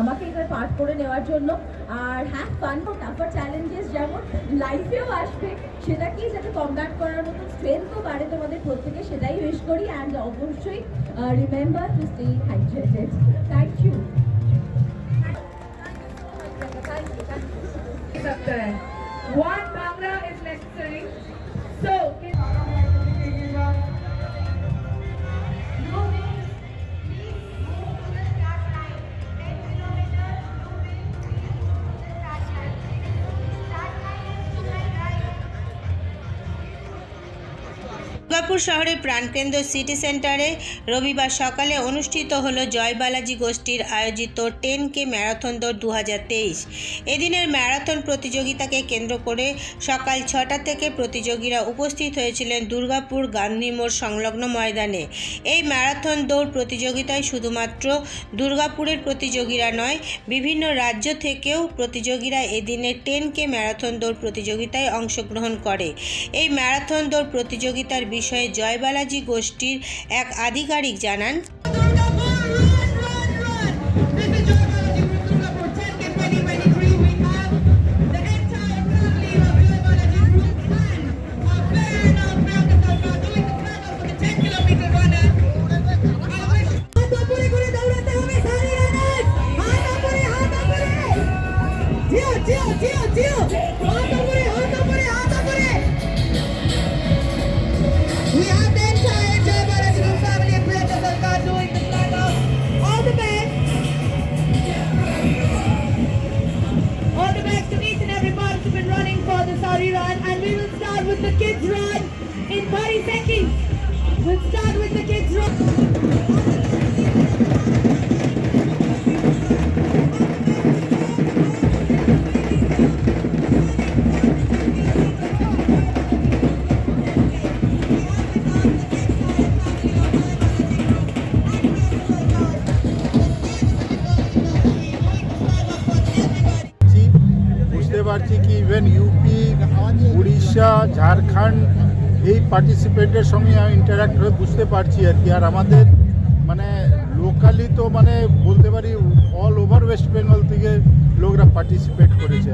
আমাকে এবার পার করে নেওয়ার জন্য। আর হ্যাঁ ফান বা টাফার চ্যালেঞ্জেস যেমন লাইফেও আসবে সেটাকেই যাতে কমব্যাট করার মতো স্ট্রেংথও বাড়ে তোমাদের প্রত্যেকে সেটাই উইশ করি। অ্যান্ড অবশ্যই remember to stay hydrated thank you One Bangla is necessary. So, Durgapur শহরের প্রাণকেন্দ্র সিটি সেন্টারে রবিবার সকালে অনুষ্ঠিত হলো জয় বালাজি গোষ্ঠীর আয়োজিত টেন কে ম্যারাথন দৌড় দু হাজার তেইশ। এদিনের ম্যারাথন প্রতিযোগিতাকে কেন্দ্র করে সকাল ছটা থেকে প্রতিযোগীরা উপস্থিত হয়েছিলেন দুর্গাপুর গান্ধী মোড় সংলগ্ন ময়দানে। এই ম্যারাথন দৌড় প্রতিযোগিতায় শুধুমাত্র দুর্গাপুরের প্রতিযোগীরা নয়, বিভিন্ন রাজ্য থেকেও প্রতিযোগীরা এদিনের টেন কে ম্যারাথন দৌড় প্রতিযোগিতায় অংশগ্রহণ করে। এই ম্যারাথন দৌড় প্রতিযোগিতার বিষয়ে জয়বালাজি গোষ্ঠীর এক আধিকারিক জানান the kids run in 30 seconds. We'll start with the kids run. Even UP Orissa Jharkhand এই পার্টিসিপেন্টের সঙ্গে আমি ইন্টারাক্ট হয়ে বুঝতে পারছি আর কি। আর আমাদের মানে লোকালি তো মানে বলতে পারি অল ওভার ওয়েস্ট বেঙ্গল থেকে লোকরা পার্টিসিপেট করেছে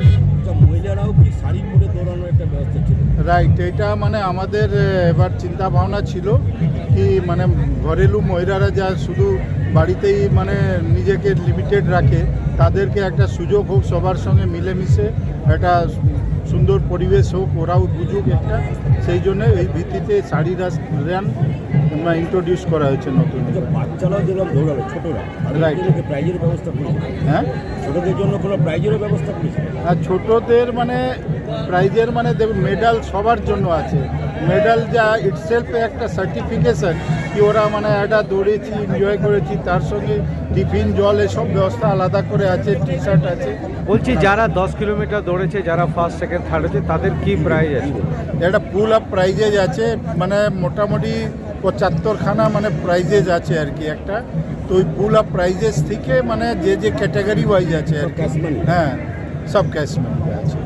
মহিলারাও কি শাড়ি পরে দৌড়ানোর একটা ব্যবস্থা ছিল? রাইট এটা মানে আমাদের এবার চিন্তা ভাবনা ছিল কি মানে ঘরেলু মহিলারা যা শুধু বাড়িতেই মানে নিজেকে লিমিটেড রাখে তাদেরকে একটা সুযোগ হোক সবার সঙ্গে মিলেমিশে একটা সুন্দর পরিবেশ হোক ওরাও বুঝুক একটা। সেই জন্য এই ভিত্তিতে শাড়ি রাস রান ইন্ট্রোডিউস করা হয়েছে নতুন। আচ্ছা, বাচ্চারাও যেরকম দৌড়ালো ছোটরা প্রাইজের ব্যবস্থা করেছে? হ্যাঁ? ছোটদের জন্য কোনো প্রাইজেরও ব্যবস্থা করেছে? আর ছোটদের মানে প্রাইজের মানে দেখুন মেডাল সবার জন্য আছে। মেডাল যা ইটসেলফ একটা সার্টিফিকেশন কি ওরা মানে একটা দৌড়েছি এনজয় করেছি তার সঙ্গে টিফিন জল এসব ব্যবস্থা আলাদা করে আছে টি শার্ট আছে। বলছি যারা দশ কিলোমিটার দৌড়েছে যারা ফার্স্ট সেকেন্ড থার্ড হয়েছে তাদের কি প্রাইজ আছে? একটা পুল আপ প্রাইজেজ আছে মানে মোটামুটি পঁচাত্তরখানা মানে প্রাইজেজ আছে আর কি একটা। তো ওই পুল আপ প্রাইজেস থেকে মানে যে যে ক্যাটাগরি ওয়াইজ আছে আর কি। হ্যাঁ সব ক্যাশ মানি আছে।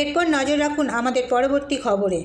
এরপর নজর রাখুন আমাদের পরবর্তী খবরে।